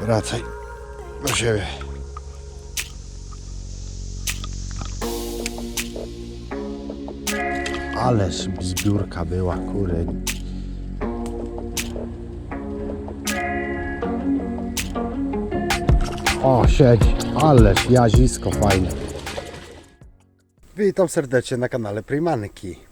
Wracaj do siebie. Ależ zbiórka była, kury. O, siedzi. Ależ jazisko fajne. Witam serdecznie na kanale Primanki.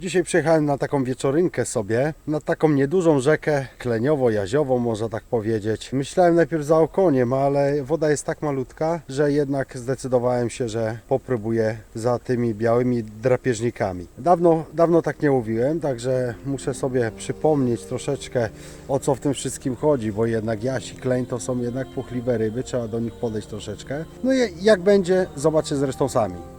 Dzisiaj przyjechałem na taką wieczorynkę sobie, na taką niedużą rzekę, kleniowo-jaziową można tak powiedzieć. Myślałem najpierw za okoniem, ale woda jest tak malutka, że jednak zdecydowałem się, że popróbuję za tymi białymi drapieżnikami. Dawno, dawno tak nie mówiłem, także muszę sobie przypomnieć troszeczkę o co w tym wszystkim chodzi, bo jednak jaś i kleń to są jednak puchliwe ryby, trzeba do nich podejść troszeczkę. No i jak będzie, zobaczcie zresztą sami.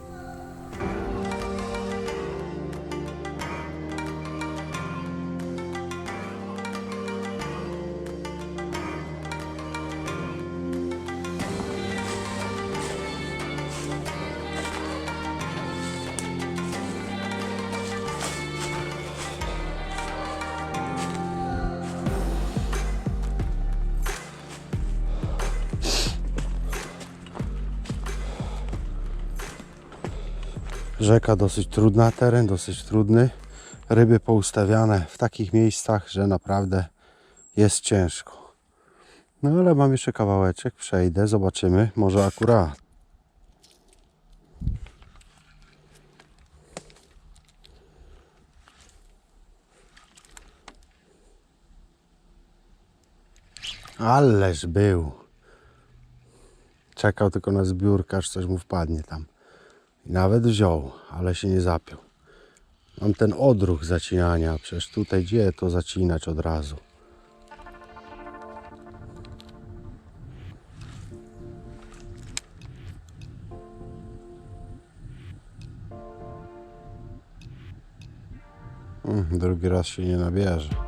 Rzeka dosyć trudna, teren dosyć trudny. Ryby poustawiane w takich miejscach, że naprawdę jest ciężko. No ale mam jeszcze kawałeczek, przejdę, zobaczymy, może akurat. Ależ był. Czekał tylko na zbiórkę, aż coś mu wpadnie tam. Nawet wziął, ale się nie zapiął. Mam ten odruch zacinania, przecież tutaj gdzie to zacinać od razu. Mm, Drugi raz się nie nabierze.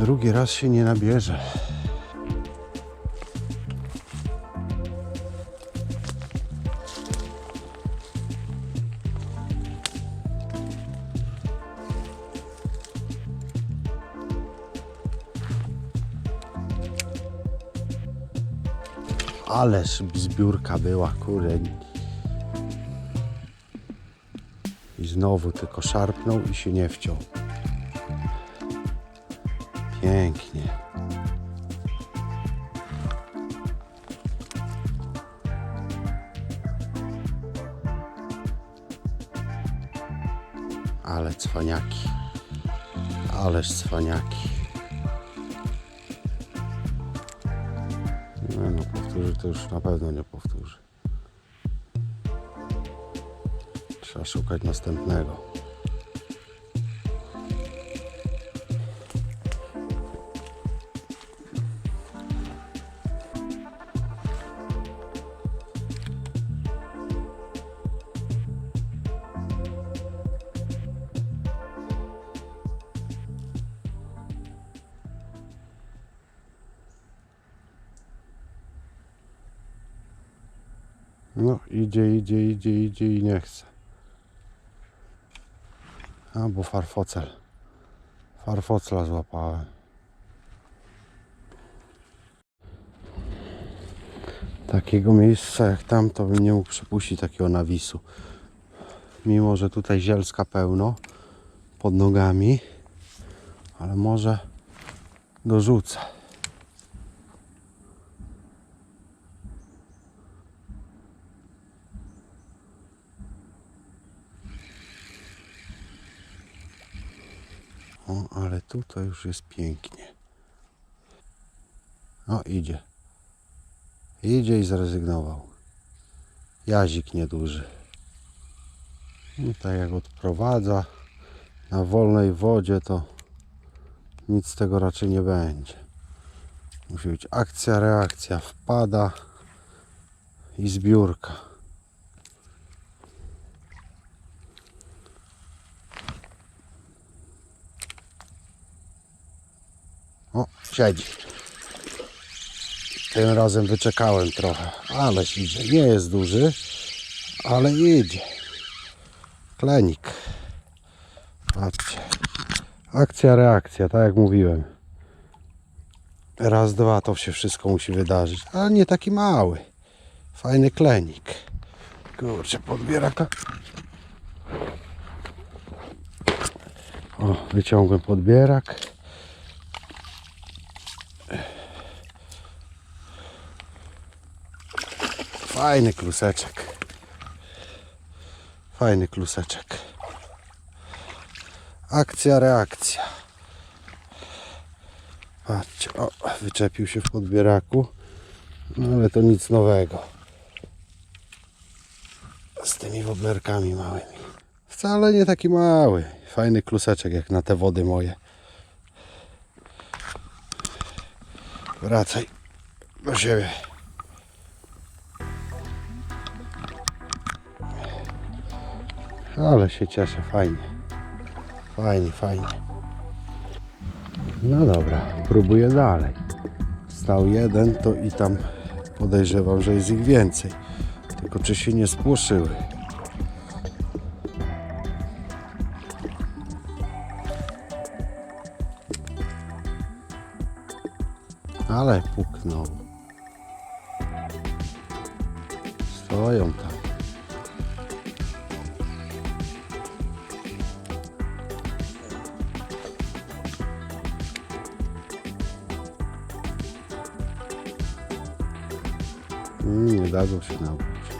Drugi raz się nie nabierze. Ależ zbiórka była, kurde. I znowu tylko szarpnął i się nie wciął. Pięknie. Ale cwaniaki. Ależ cwaniaki. Nie no, powtórzy to już na pewno nie powtórzy. Trzeba szukać następnego. No, idzie, idzie, idzie, idzie i nie chce. Albo farfocel. Farfocla złapałem. Takiego miejsca jak tam, to bym nie mógł przepuścić takiego nawisu. Mimo, że tutaj zielska pełno pod nogami, ale może dorzucę. O, ale tutaj już jest pięknie. O, idzie. Idzie i zrezygnował. Jazik nieduży. I tak jak odprowadza na wolnej wodzie, to nic z tego raczej nie będzie. Musi być akcja, reakcja. Wpada i zbiórka. O, siedzi. Tym razem wyczekałem trochę, ale idzie. Nie jest duży, ale idzie. Klenik. Patrzcie. Akcja, reakcja, tak jak mówiłem. Raz, dwa to się wszystko musi wydarzyć. Ale nie taki mały. Fajny klenik. Kurczę, podbieraka. O, wyciągłem podbierak. Fajny kluseczek. Fajny kluseczek. Akcja, reakcja. Patrzcie, o, wyczepił się w podbieraku. No ale to nic nowego. Z tymi woblerkami małymi. Wcale nie taki mały. Fajny kluseczek jak na te wody moje. Wracaj do siebie. Ale się cieszę, fajnie. Fajnie, fajnie. No dobra, próbuję dalej. Stał jeden, to i tam podejrzewam, że jest ich więcej. Tylko czy się nie spłoszyły? Ale puknął. Stoją tam. Nie dadzą się nauczyć.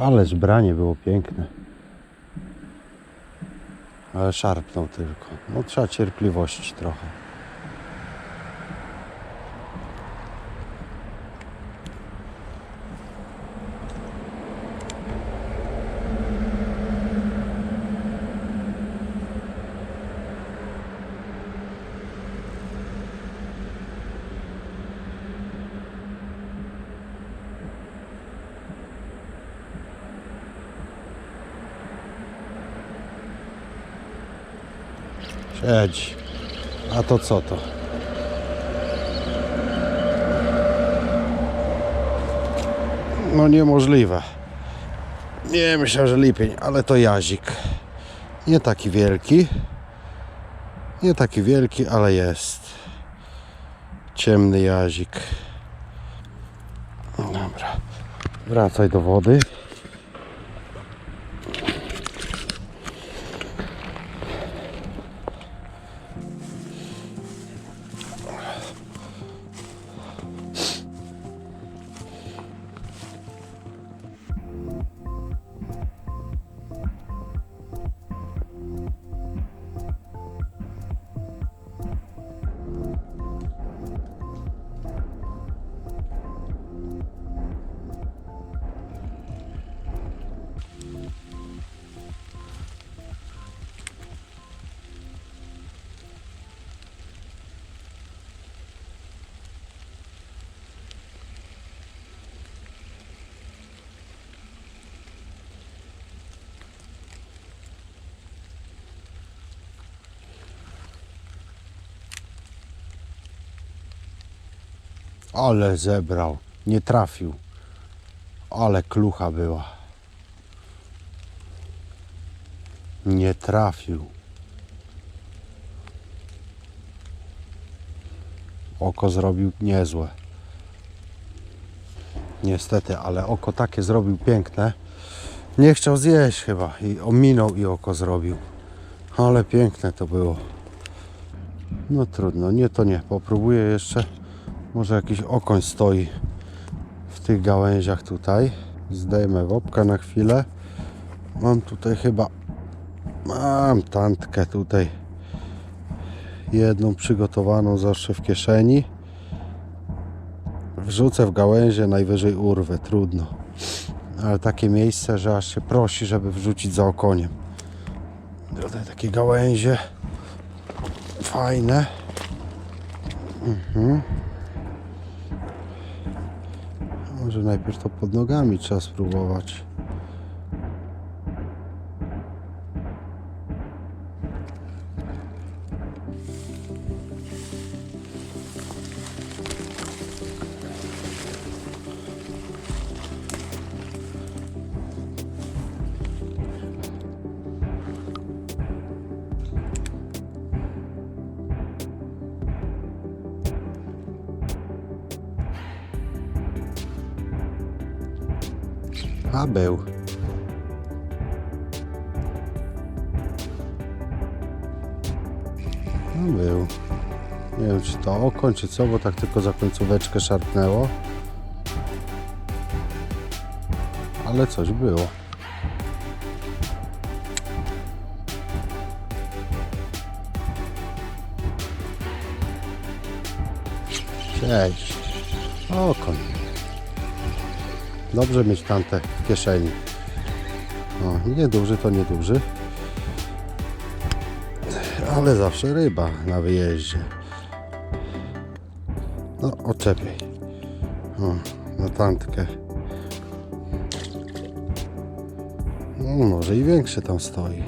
Ależ branie było piękne. Ale szarpnął tylko. No trzeba cierpliwości trochę. A to co to? No niemożliwe. Nie myślę, że lipień, ale to jazik. Nie taki wielki. Nie taki wielki, ale jest. Ciemny jazik. Dobra. Wracaj do wody. Ale zebrał. Nie trafił. Ale klucha była. Nie trafił. Oko zrobił niezłe. Niestety, ale oko takie zrobił piękne. Nie chciał zjeść chyba i ominął i oko zrobił. Ale piękne to było. No trudno, nie to nie. Popróbuję jeszcze. Może jakiś okoń stoi w tych gałęziach tutaj. Zdejmę wopkę na chwilę. Mam tutaj chyba. Mam tantkę tutaj jedną przygotowaną zawsze w kieszeni. Wrzucę w gałęzie, najwyżej urwę, trudno. Ale takie miejsce, że aż się prosi, żeby wrzucić za okoniem. Tutaj takie gałęzie. Fajne. Mhm. Może najpierw to pod nogami trzeba spróbować. A był. No był. Nie wiem czy to okoń co, bo tak tylko za końcóweczkę szarpnęło. Ale coś było. Cześć. Dobrze mieć tamte w kieszeni. O, nieduży to nieduży. Ale zawsze ryba na wyjeździe. No, oczepiej. O, na tantkę. No, może i większy tam stoi.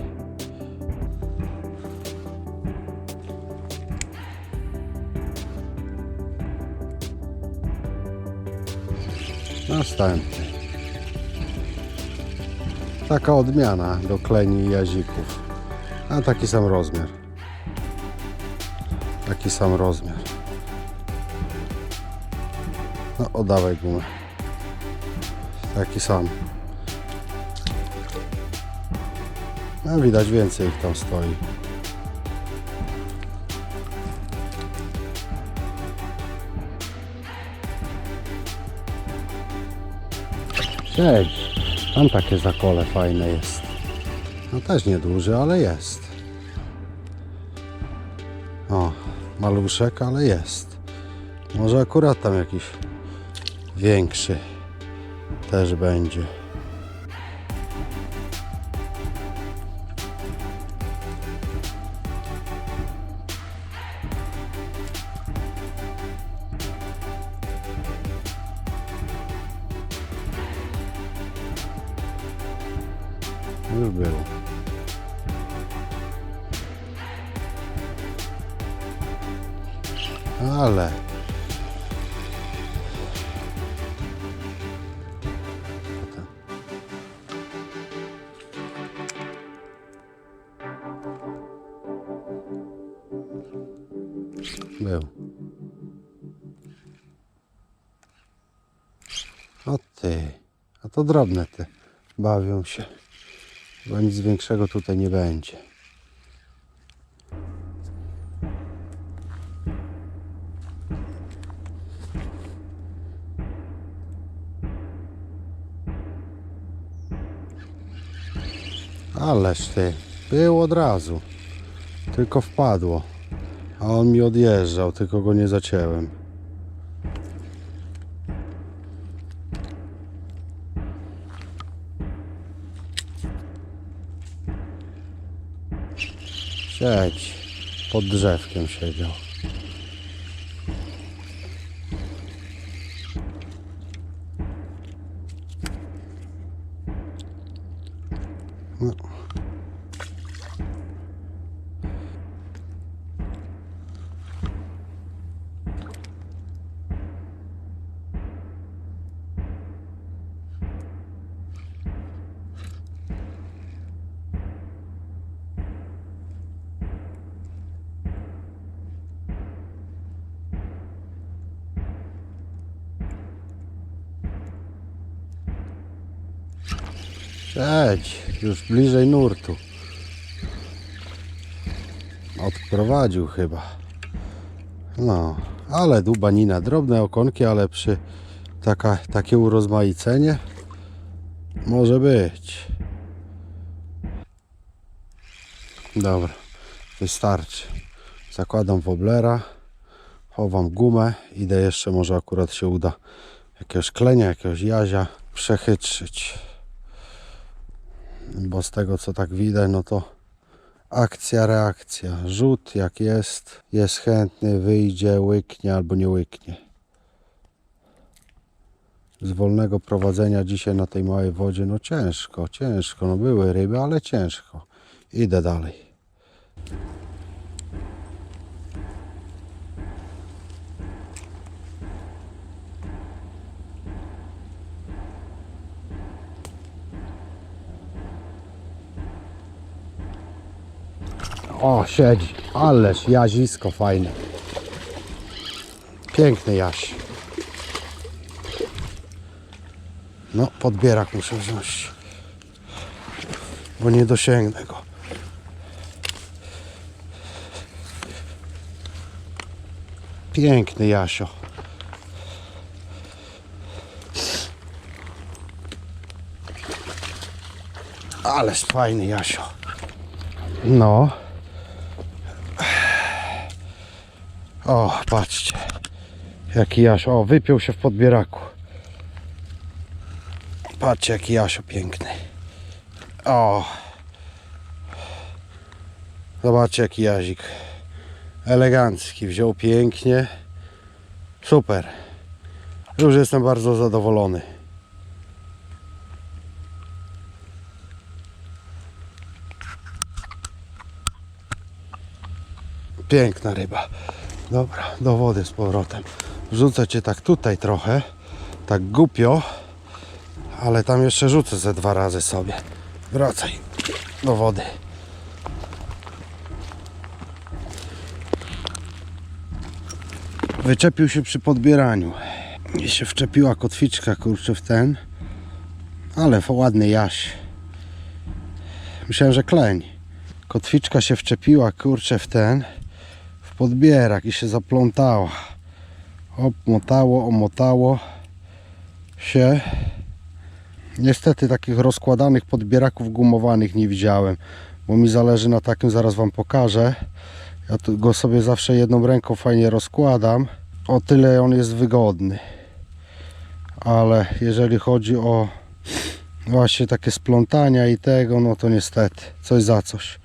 Następny. Taka odmiana do kleni i jazików. A taki sam rozmiar. Taki sam rozmiar. No, oddawaj gumę. Taki sam. No, widać więcej ich tam stoi. Cześć. Tam takie zakole fajne jest. No też nieduży, ale jest. O, maluszek, ale jest. Może akurat tam jakiś większy też będzie. Już był. Ale. Potem. Był. O ty. A to drobne te. Bawią się. Bo nic większego tutaj nie będzie. Ależ ty, był od razu. Tylko wpadło. A on mi odjeżdżał, tylko go nie zacięłem. Siedź. Pod drzewkiem siedział. Siedź, już bliżej nurtu. Odprowadził chyba. No, ale dubanina, drobne okonki, ale przy taka, takie urozmaicenie może być. Dobra, wystarczy. Zakładam woblera, chowam gumę, idę jeszcze, może akurat się uda jakiegoś klenia, jakiegoś jazia przechytrzyć. Bo z tego co tak widać, no to akcja, reakcja. Rzut jak jest, jest chętny, wyjdzie, łyknie albo nie łyknie. Z wolnego prowadzenia dzisiaj na tej małej wodzie, no ciężko, ciężko. No były ryby, ale ciężko. Idę dalej. O, siedzi. Ależ jazisko fajne. Piękny jaś. No, podbierak muszę wziąć. Bo nie dosięgnę go. Piękny Jasio. Ależ fajny Jasio. No. O, patrzcie. Jaki Jasio. O, wypiął się w podbieraku. Patrzcie, jaki Jasio piękny. O. Zobaczcie, jaki jazik. Elegancki. Wziął pięknie. Super. Już jestem bardzo zadowolony. Piękna ryba. Dobra, do wody z powrotem. Wrzucę cię tak tutaj trochę. Tak głupio. Ale tam jeszcze rzucę ze dwa razy sobie. Wracaj do wody. Wyczepił się przy podbieraniu. I się wczepiła kotwiczka kurczę w ten. Ale ładny jaś. Myślałem, że kleń. Kotwiczka się wczepiła kurczę w ten. Podbierak i się zaplątała. Obmotało, omotało się. Niestety takich rozkładanych podbieraków gumowanych nie widziałem, bo mi zależy na takim, zaraz Wam pokażę. Ja tu go sobie zawsze jedną ręką fajnie rozkładam. O tyle on jest wygodny. Ale jeżeli chodzi o właśnie takie splątania i tego, no to niestety coś za coś.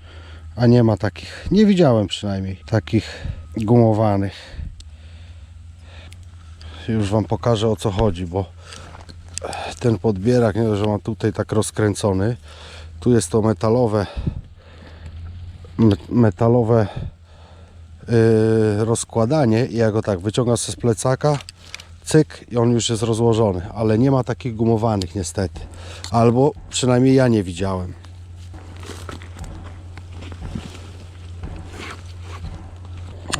A nie ma takich, nie widziałem przynajmniej takich gumowanych. Już Wam pokażę o co chodzi, bo ten podbierak, nie, że mam tutaj tak rozkręcony. Tu jest to metalowe me- metalowe yy, rozkładanie i ja go tak wyciągam sobie z plecaka cyk i on już jest rozłożony, ale nie ma takich gumowanych niestety. Albo przynajmniej ja nie widziałem.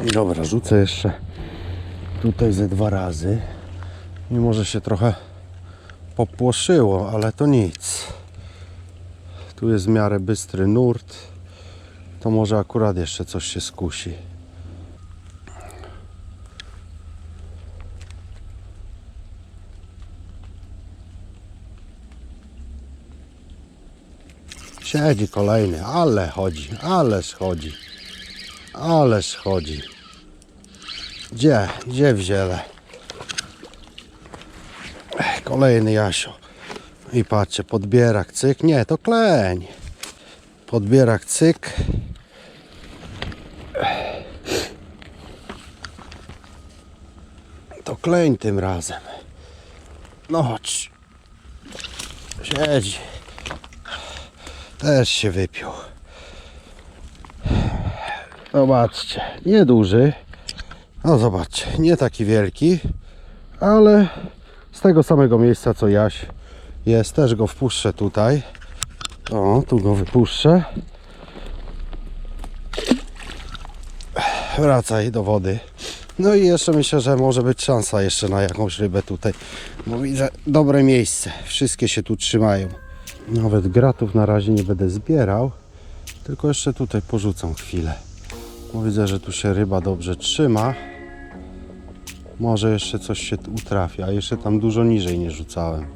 Dobra, rzucę jeszcze tutaj ze dwa razy. Mimo, że się trochę popłoszyło, ale to nic. Tu jest w miarę bystry nurt. To może akurat jeszcze coś się skusi. Siedzi kolejny, ale chodzi, ależ chodzi. Ależ chodzi. Gdzie? Gdzie wzięle? Kolejny Jasio. I patrzcie, podbierak, cyk. Nie, to kleń. Podbierak, cyk. To kleń tym razem. No chodź. Siedzi. Też się wypił. Zobaczcie, nieduży. No zobaczcie, nie taki wielki, ale z tego samego miejsca co Jaś jest. Też go wpuszczę tutaj. O, tu go wypuszczę. Wracaj do wody. No i jeszcze myślę, że może być szansa jeszcze na jakąś rybę tutaj. Bo widzę dobre miejsce. Wszystkie się tu trzymają. Nawet gratów na razie nie będę zbierał. Tylko jeszcze tutaj porzucam chwilę. Widzę, że tu się ryba dobrze trzyma. Może jeszcze coś się utrafi, a jeszcze tam dużo niżej nie rzucałem.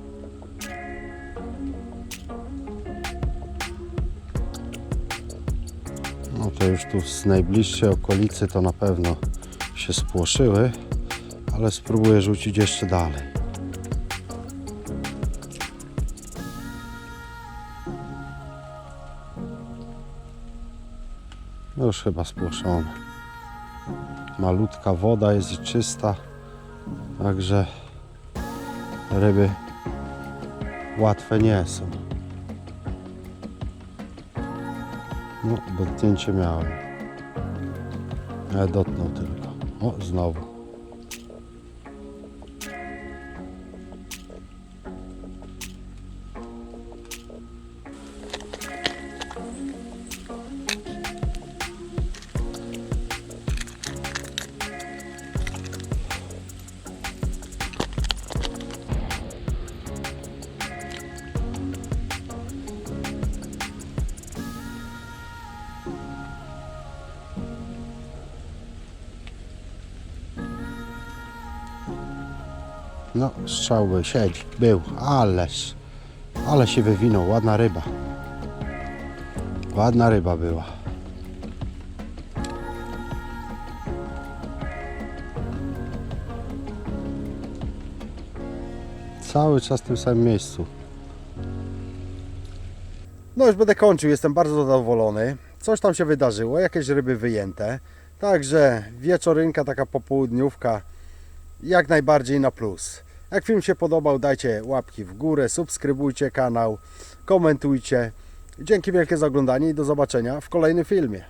No te już tu z najbliższej okolicy to na pewno się spłoszyły, ale spróbuję rzucić jeszcze dalej. Już chyba spłoszone. Malutka woda jest czysta, także ryby łatwe nie są. No, dotknięcie miałem. Ale dotknął tylko. O, znowu. No, strzał był, siedzi, był, ależ, ale się wywinął, ładna ryba. Ładna ryba była. Cały czas w tym samym miejscu. No już będę kończył, jestem bardzo zadowolony. Coś tam się wydarzyło, jakieś ryby wyjęte. Także wieczorynka, taka popołudniówka, jak najbardziej na plus. Jak film się podobał, dajcie łapki w górę, subskrybujcie kanał, komentujcie. Dzięki wielkie za oglądanie i do zobaczenia w kolejnym filmie.